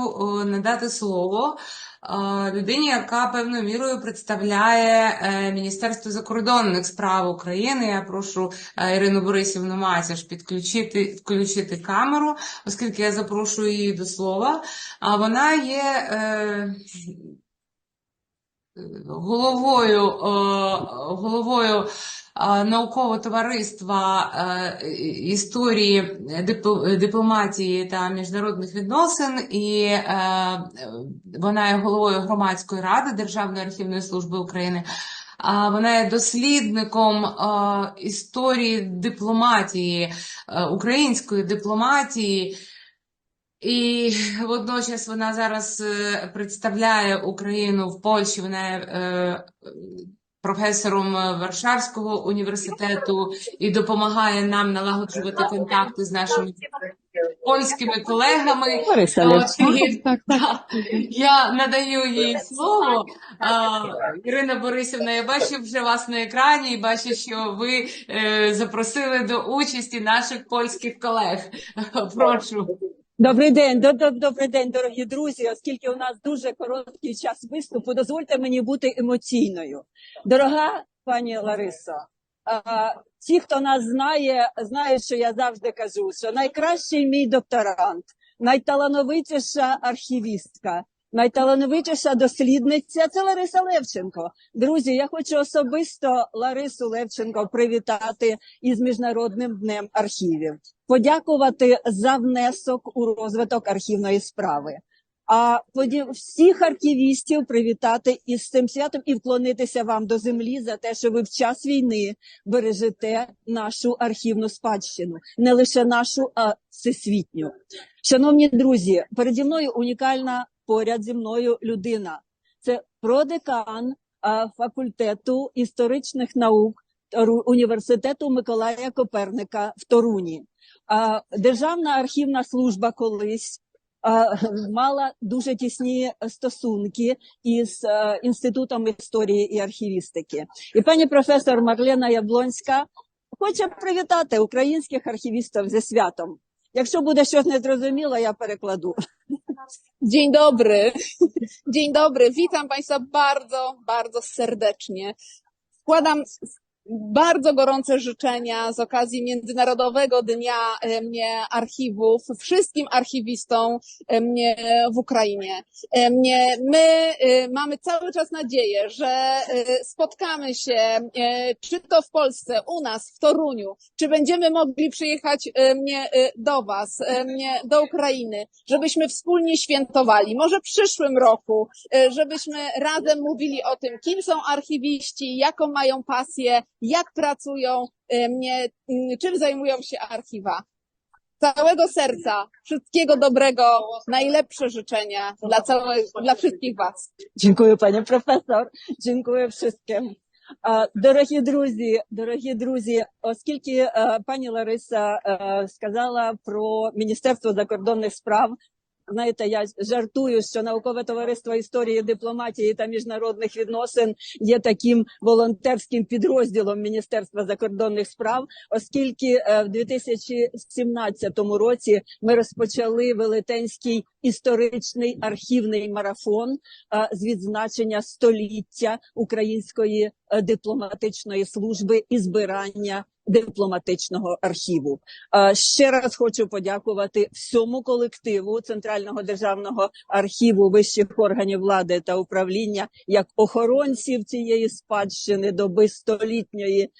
е, надати слово е, людині, яка певною мірою представляє е, Міністерство закордонних справ України. Я прошу Ірину Борисівну Масяш підключити включити камеру, оскільки я запрошую її до слова. А вона є головою, головою наукового товариства е, історії дипломатії та міжнародних відносин, і е, вона є головою громадської ради Державної архівної служби України. Вона є дослідником е, історії дипломатії, е, української дипломатії. І водночас вона зараз е, представляє Україну в Польщі. Вона е, професором Варшавського університету і допомагає нам налагоджувати контакти з нашими польськими колегами. Я надаю їй слово. Ірина Борисівна, я бачу вже вас на екрані і бачу, що ви е, запросили до участі наших польських колег. Прошу. Добрий день, до- до- добрий день, дорогі друзі. Оскільки у нас дуже короткий час виступу, дозвольте мені бути емоційною. Дорога пані Ларисо, ті, хто нас знає, знають, що я завжди кажу, що найкращий мій докторант, найталановитіша архівістка, найталановитіша дослідниця це Лариса Левченко. Друзі, я хочу особисто Ларису Левченко привітати із Міжнародним днем архівів, подякувати за внесок у розвиток архівної справи. А всіх архівістів привітати із цим святом і вклонитися вам до землі за те, що ви в час війни бережете нашу архівну спадщину, не лише нашу, а всесвітню. Шановні друзі, переді мною унікальна поряд зі мною людина. Це продекан факультету історичних наук університету Миколая Коперника в Торуні. Державна архівна служба колись мала дуже тісні стосунки із інститутом історії і архівістики. І пані професор Марлена Яблонська хоче привітати українських архівістів зі святом. Якщо буде щось незрозуміло, я перекладу. Dzień dobry. Dzień dobry. Witam Państwa bardzo, bardzo serdecznie. Składam bardzo gorące życzenia z okazji Międzynarodowego Dnia e, Archiwów wszystkim archiwistom e, w Ukrainie. E, My mamy cały czas nadzieję, że spotkamy się, czy to w Polsce, u nas, w Toruniu, czy będziemy mogli przyjechać do Was, do Ukrainy, żebyśmy wspólnie świętowali. Może w przyszłym roku, żebyśmy razem mówili o tym, kim są archiwiści, jaką mają pasję, jak pracują, e, mnie, m, czym zajmują się archiwa. Całego serca, wszystkiego dobrego, najlepsze życzenia dla całej, dla wszystkich Was. Дякую, пані професор. Дякую wszystkim. А, Дорогі друзі, дорогі друзі, оскільки е, пані Лариса е, сказала про Міністерство закордонних справ, знаєте, я жартую, що наукове товариство історії, дипломатії та міжнародних відносин є таким волонтерським підрозділом Міністерства закордонних справ, оскільки е, в 2017 році ми розпочали велетенський історичний архівний марафон з відзначення століття української е, дипломатичної служби і збирання дипломатичного архіву. Ще раз хочу подякувати всьому колективу Центрального державного архіву вищих органів влади та управління як охоронців цієї спадщини доби столітньої е,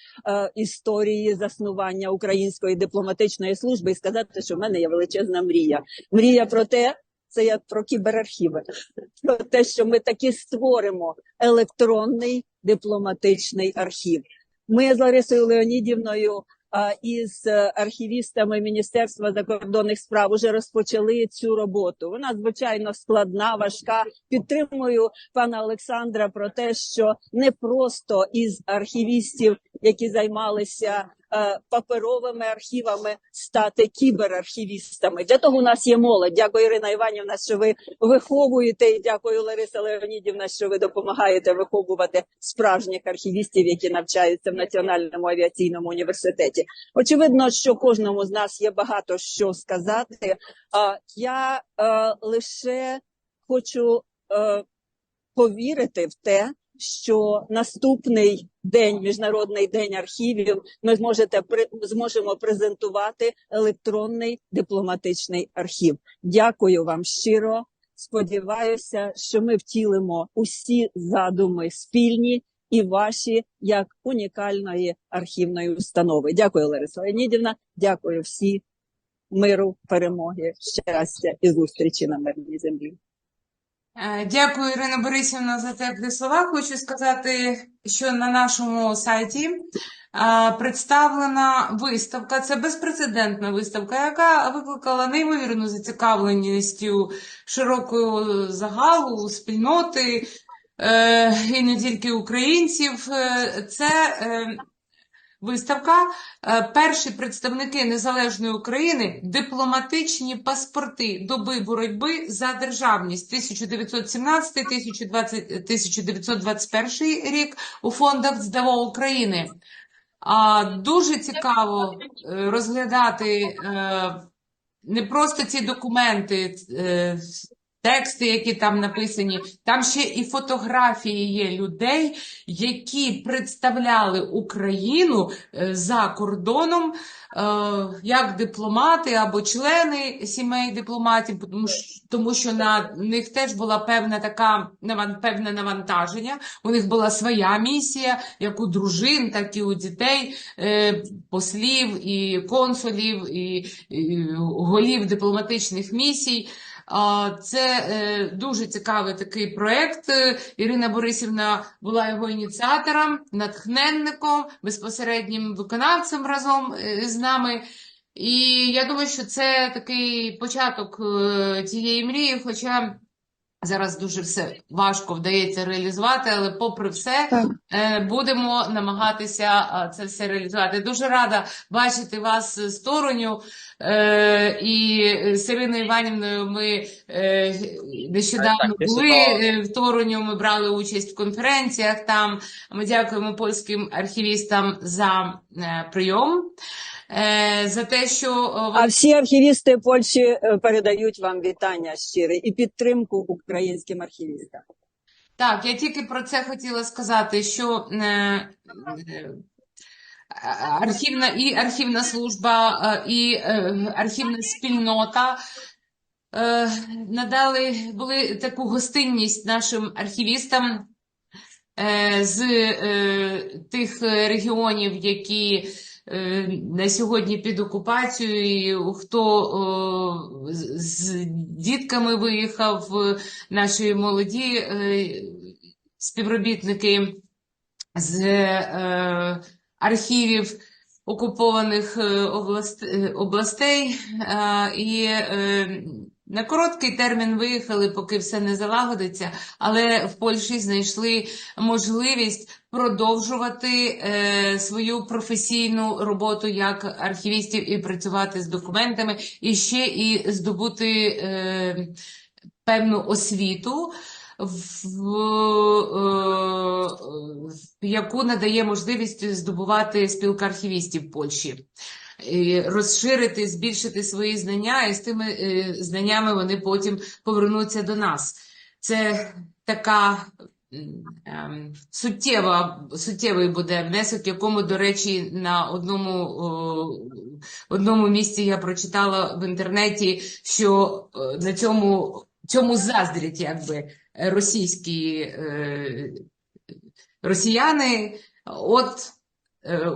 історії заснування української дипломатичної служби і сказати, що в мене є величезна мрія. Мрія про те, це я про кіберархіви, про те, що ми таки створимо електронний дипломатичний архів. Ми з Ларисою Леонідівною а, із е, архівістами Міністерства закордонних справ уже розпочали цю роботу. Вона звичайно складна, важка. Підтримую пана Олександра про те, що не просто із архівістів які займалися е, паперовими архівами, стати кіберархівістами. Для того у нас є молодь. Дякую, Ірина Іванівна, що ви виховуєте, і дякую, Лариса Леонідівна, що ви допомагаєте виховувати справжніх архівістів, які навчаються в Національному авіаційному університеті. Очевидно, що кожному з нас є багато що сказати. Я е, лише хочу е, повірити в те, що наступний день, міжнародний день архівів, ми зможете зможемо презентувати електронний дипломатичний архів. Дякую вам щиро. Сподіваюся, що ми втілимо усі задуми спільні і ваші як унікальної архівної установи. Дякую, Лариса Леонідівна. Дякую всі. Миру, перемоги, щастя і зустрічі на мирній землі. Е, Дякую, Ірина Борисівна, за теплі слова. Хочу сказати, що на нашому сайті е, представлена виставка. Це безпрецедентна виставка, яка викликала неймовірну зацікавленість у широкого загалу, спільноти е, і не тільки українців. Це виставка е, Перші представники незалежної України дипломатичні паспорти доби боротьби за державність 1917-1921 рік у фондах ЗДО України. А дуже цікаво е, розглядати е, не просто ці документи, тексти, які там написані, там ще і фотографії є людей, які представляли Україну е, за кордоном е, як дипломати або члени сімей дипломатів, тому що, на них теж була певна така певне навантаження. У них була своя місія, як у дружин, так і у дітей, е, послів і консулів, і голів дипломатичних місій. Це е, дуже цікавий такий проєкт. Е, Ірина Борисівна була його ініціатором, натхненником, безпосереднім виконавцем разом е, з нами. І я думаю, що це такий початок цієї мрії, хоча зараз дуже все важко вдається реалізувати, але попри все Так. е, будемо намагатися це все реалізувати. Дуже рада бачити вас з Тороню. Е, і з Іриною Іванівною ми е, нещодавно Так, так, були е, в Тороню, ми брали участь в конференціях там. Ми дякуємо польським архівістам за е, прийом, е, за те, що е, А всі архівісти Польщі е, передають вам вітання щире і підтримку українським архівістам. Так, я тільки про це хотіла сказати, що е, е, архівна і архівна служба, е, і е, архівна спільнота е, надали були таку гостинність нашим архівістам е, з е, тих регіонів, які е, на сьогодні під окупацією, хто е, з дітками виїхав, е, наші молоді е, співробітники з е, архівів окупованих е, област, е, областей, е, і е, на короткий термін виїхали, поки все не залагодиться, але в Польщі знайшли можливість продовжувати е, свою професійну роботу як архівістів і працювати з документами, і ще і здобути е, певну освіту. В, е, яку надає можливість здобувати спілка архівістів Польщі. Розширити, збільшити свої знання, і з тими е, знаннями вони потім повернуться до нас. Це така ем, суттєва, суттєвий буде внесок, якому, до речі, на одному, одному місці я прочитала в інтернеті, що е, на цьому, цьому заздрять якби російські е, росіяни. От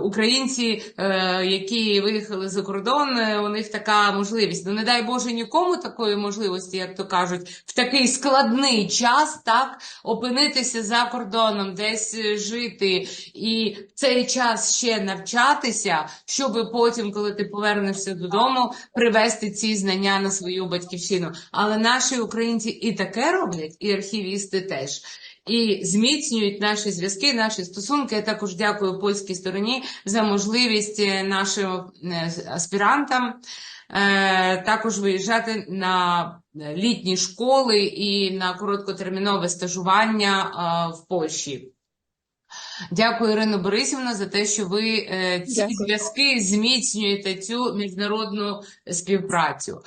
українці, е, які виїхали за кордон, е, у них така можливість. Ну, не дай Боже нікому такої можливості, як то кажуть, в такий складний час, так, опинитися за кордоном, десь е, жити і цей час ще навчатися, щоб потім, коли ти повернешся додому, привести ці знання на свою батьківщину. Але наші українці і таке роблять, і архівісти теж. І зміцнюють наші зв'язки, наші стосунки. Я також дякую польській стороні за можливість е, нашим е, аспірантам е, також виїжджати на літні школи і на короткотермінове стажування в Польщі. Дякую, Ірино Борисівна, за те, що ви ці Дякую. зв'язки зміцнюєте цю міжнародну співпрацю.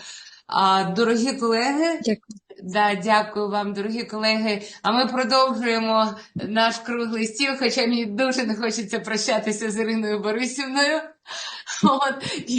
Дорогі колеги, Дякую. Да, дякую вам, дорогі колеги. А ми продовжуємо наш круглий стіл, хоча мені дуже не хочеться прощатися з Іриною Борисівною. От,